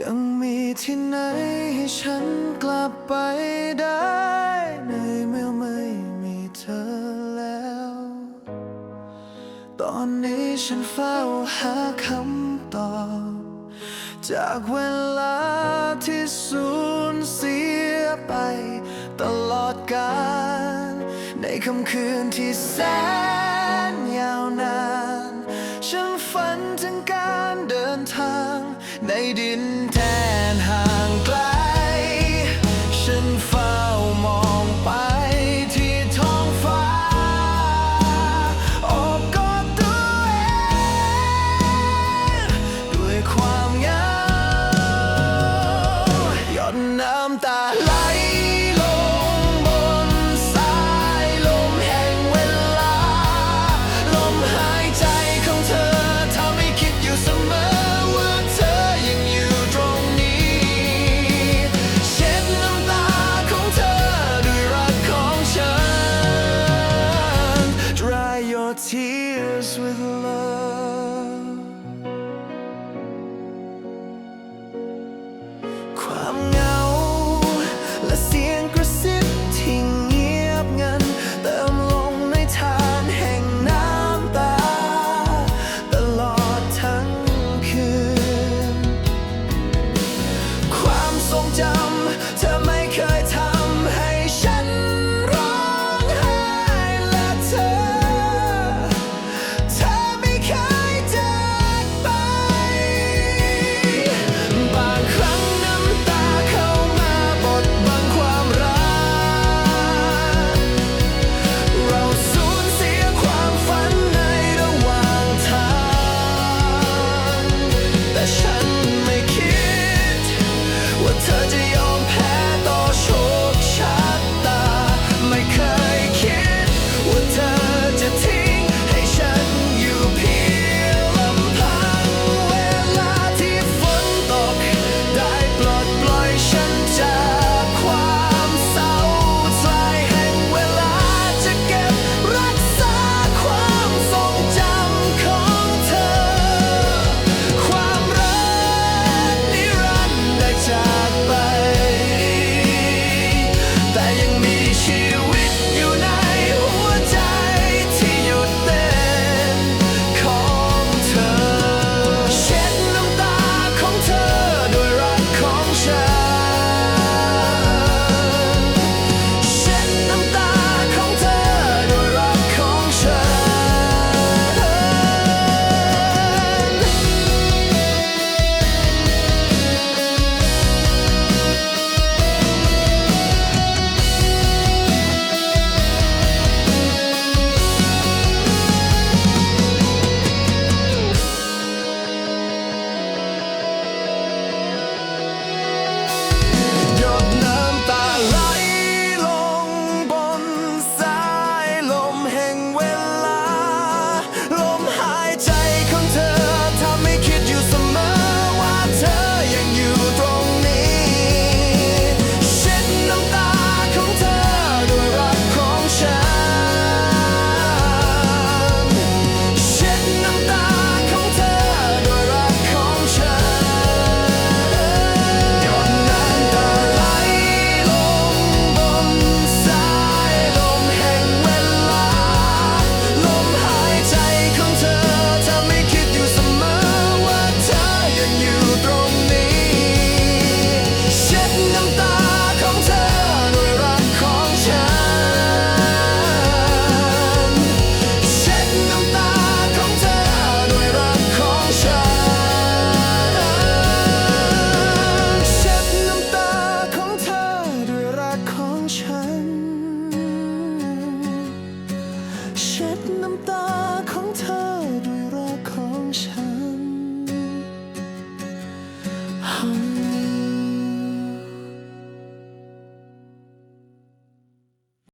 ยังมีที่ไหนให้ฉันกลับไปได้ในเมื่อไม่มีเธอแล้ว ตอนนี้ฉันเฝ้าหาคำตอบ จากเวลาที่สูญเสียไป ตลอดกาลในค่ำคืนที่แสน tears with love.